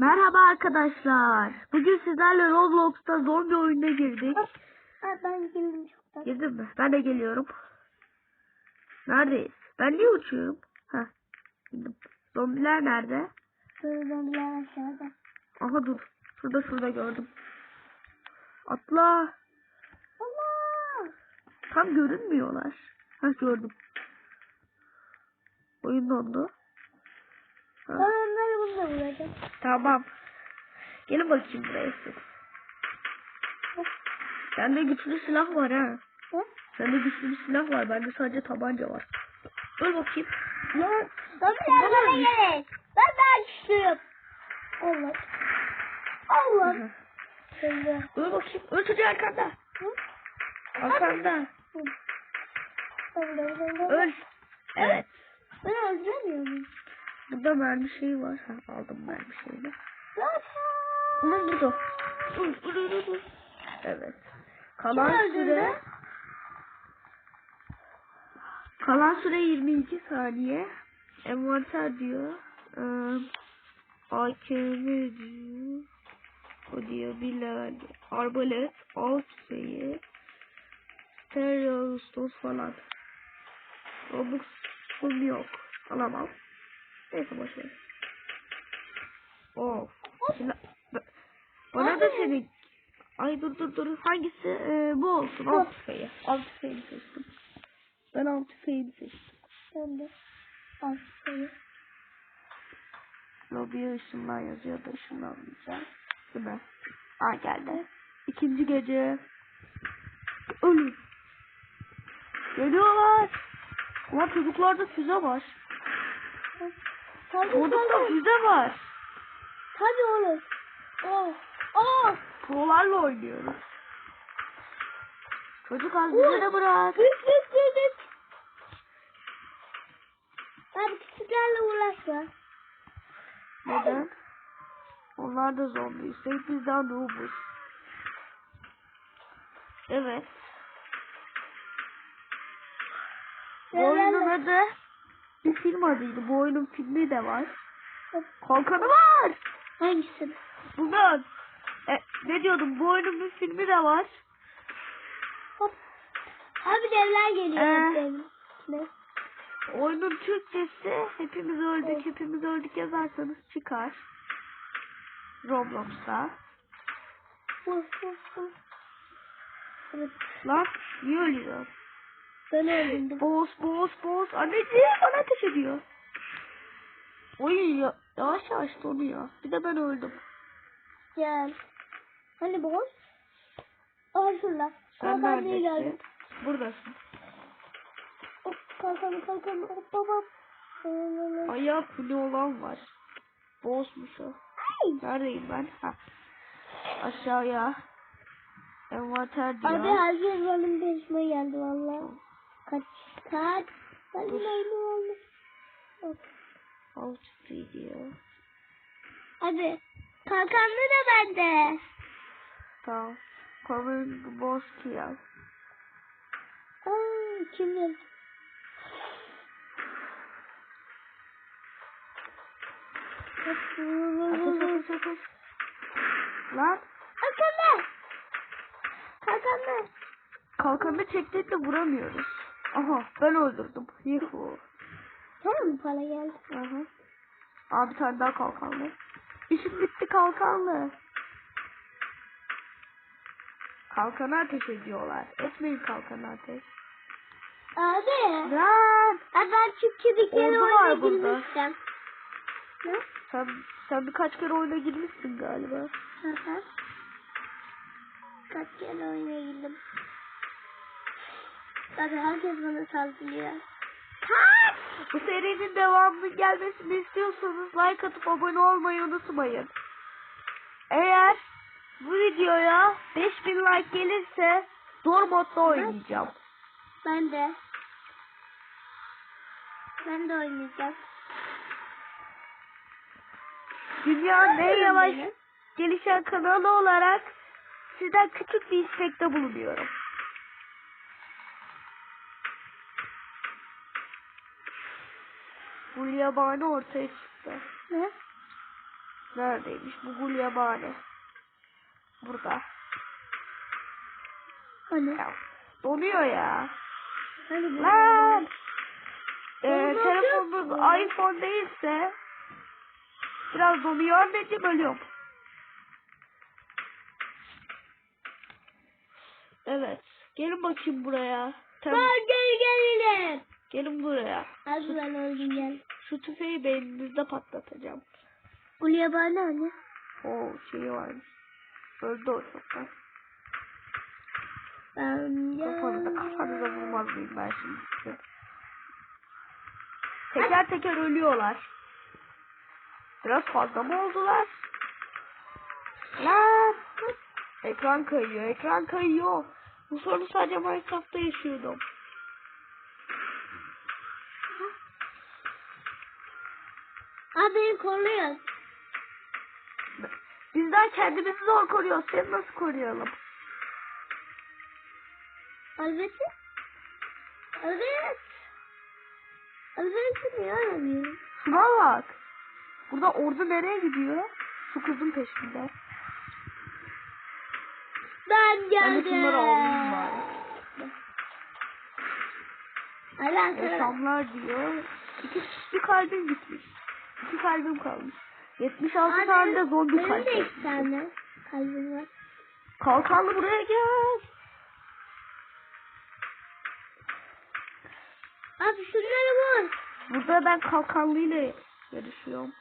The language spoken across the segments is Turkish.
Merhaba arkadaşlar. Bugün sizlerle Roblox'ta zombi oyununa girdik. Ha, ben girdim çoktan. Girdin mi? Ben de geliyorum. Neredeyiz? Ben niye uçuyorum? Heh. Zombiler nerede? Zombiler aşağıda. Aha dur. Şurada şurada gördüm. Atla. Allah! Tam görünmüyorlar. Heh gördüm. Oyun dondu. Ben Ha, onları burada vuracağım. Tamam. Gelin bakayım buraya siz. Sende güçlü silah var ha. Ne? Sende güçlü bir silah var. Bende sadece tabanca var. Öl bakayım. Ya, zombiler bana gerek. Ben daha güçlüyüm. Allah. Allah. Öl bakayım. Öl çocuğu arkanda. Arkanda. Ben ben Öl. Evet. Ben öldüremiyor muyum? Burada mermi şeyi var. Ha, aldım mermi şeyini. Ulan burada. Dur, dur, dur, dur. Evet. Kalan Kim süre Kalan süre 22 saniye. Envanter diyor. Ee, AKM diyor. O diyor bir level. Arbalet, tüfeği, stereo stos falan. Robux'um yok. Alamam. Neyse boşver. Of. Ba- Bana da senin... Ay dur dur dur. Hangisi? Ee, bu olsun. Av tüfeği. Av tüfeğini seçtim. Ben av tüfeğini seçtim. Ben de. Al. Şöyle. Lobiye ışınlar yazıyor da ışınlanmayacağım. Değil mi? Aa geldi. İkinci gece. Ölüm. Geliyorlar. Ama çocuklarda füze var. Tabii Çocukta tabii. füze var. Tabii olur. Oh. Oh. Prolarla oynuyoruz. Çocuk az bize de bırak. Git git git git. Ben küçüklerle uğraşma. Neden? Onlar da zombi. Üstelik bizden noobuz. Evet. Bu oyunun adı bir film adıydı. Bu oyunun filmi de var. Kalkanı var. Hangisini? Bundan. E, ne diyordum? Bu oyunun bir filmi de var. Hop. Abi devler geliyor. Ee. Oyunun Türkçesi hepimiz öldük hepimiz öldük yazarsanız çıkar. Roblox'ta. Vur vur vur. Evet. Lan niye ölüyor? Ben öldüm. Boz boz boz. Anneciğim bana ateş ediyor. Oy ya, yavaş yavaş donuyor. Bir de ben öldüm. Gel. Hani boş? Aa şurada. Sen değil abi. neredesin? Buradasın. Hop kalkanı kalkanı hop babam. Ayağı kuli olan var. Bozmuş o. Ay. Neredeyim ben? Ha. Aşağıya. Envanter diyor. Abi herkes benim peşime geldi. Kaç. Ben Dur. ne olmuş? Hop. Alt diyor. Abi kalkanlı da bende. Tamam. Covering the boss kill. Aa kimdir? Ateş ateş ateş. Lan Kalkanlı. Kalkanlı. kalkanı çektik de vuramıyoruz. Aha ben öldürdüm. Yuhu. Tamam mı para geldi? Aha. Aa bir tane daha kalkanlı. İşim bitti kalkanlı. Kalkana ateş ediyorlar. Etmeyin kalkana ateş. Abi. Lan! Abi ben Oldu var oyuna girmiştim. Ne? Sen, sen birkaç kere oyuna girmişsin galiba. Hı hı. Kaç kere oyuna girdim. Abi herkes bana saldırıyor. Kaç! Bu serinin devamının gelmesini istiyorsanız like atıp abone olmayı unutmayın. Eğer bu videoya 5000 like gelirse zor modda oynayacağım. Ben de. Ben de oynayacağım. Dünyanın en yavaş gelişen kanalı olarak sizden küçük bir istekte bulunuyorum. Bu yabani ortaya çıktı. Ne? Neredeymiş bu gulyabani? Burada. Hani? Ya, donuyor ya. Hani? Lan! Ee, yok. iPhone değilse biraz donuyor anneciğim ölüyorum. Evet. Gelin bakayım buraya. Tamam. Lan gel gelelim. Gelin buraya. Hadi ben öldüm gel. Şu tüfeği beyninizde patlatacağım. Gulyabani hani? O şeyi varmış. Öldü o çoktan. Ben Kafanıza kafanıza vurmaz mıyım ben şimdi size. Teker teker ölüyorlar. Biraz fazla mı oldular? Lan! Ekran kayıyor, ekran kayıyor. Bu sorunu sadece Minecraft'ta yaşıyordum. Abi beni koruyor. Bizden kendimizi zor koruyoruz. Seni nasıl koruyalım? Elbette. Evet. Elbette niye aramıyorum? Şuna bak. Burada ordu nereye gidiyor? Şu kızın peşinde. Ben geldim. sana. Yaşamlar diyor. İki, bir kalbim gitmiş. İki kalbim kalmış. 76 Abi, tane de zombi Benim kalp. de iki tane kalbim var. Kalkanlı buraya gel. Abi şunları vur. Burada ben kalkanlıyla yarışıyorum.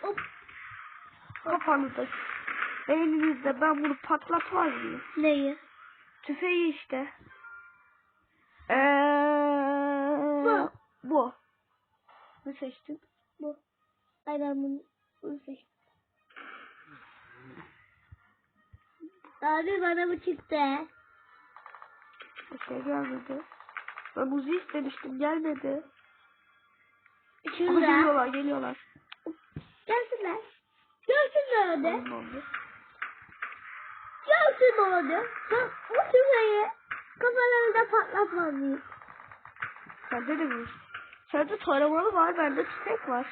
Hop. Kafanızda. Beyninizde ben bunu patlatmaz mıyım? Neyi? Tüfeği işte. Eee, Bu. Bu. Ne seçtin? Bu. Ay ben bunu, bunu seçtim. Abi bana bu çıktı. Bir şey gelmedi. Ben Uzi istemiştim gelmedi. Ama Şurada. geliyorlar geliyorlar. Gelsinler. Görsünler hadi. Görsün hadi. Bak bu şurayı kafalarında patlatmalıyım. Sende de mi? Sende taramalı var, bende tüfek var.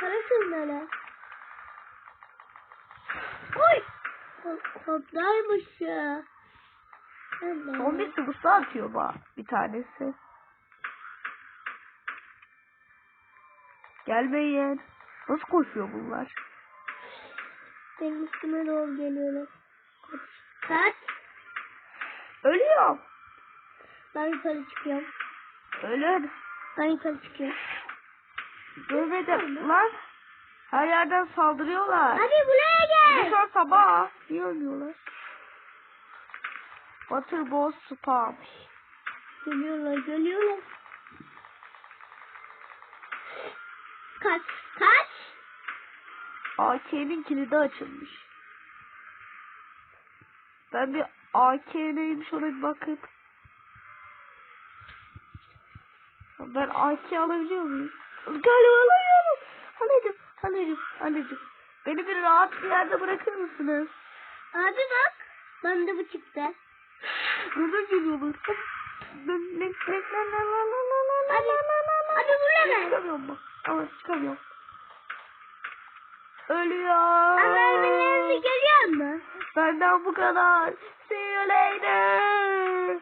Karışın böyle. Oy! Ko- Kodlaymış ya. Allah. Zombi sıvısı atıyor bana bir tanesi. Gelmeyin. Nasıl koşuyor bunlar? Benim üstüme doğru geliyorlar. Kaç. Ölüyorum. Ben yukarı çıkıyorum. Ölün. Ben yukarı çıkıyorum. Görmedim lan. Her yerden saldırıyorlar. Hadi buraya gel. an sabah. Niye ölüyorlar? Waterboss spam. Geliyorlar geliyorlar. Kaç. Kaç. AK'nin kilidi açılmış. Ben bir AK neymiş ona bir bakıp. Ben AK alabiliyor muyum? Galiba alamıyorum. Anneciğim, anneciğim, anneciğim. Beni bir rahat bir yerde bırakır mısınız? Abi bak. Bende bu çıktı. Neden geliyorlar? Ben ne ne ne ne Hadi. la la la. Hadi buraya gel. Çıkamıyorum bak. Ama çıkamıyorum. Ölüyor. Haberlerinizi görüyor musun? Benden bu kadar. See you later.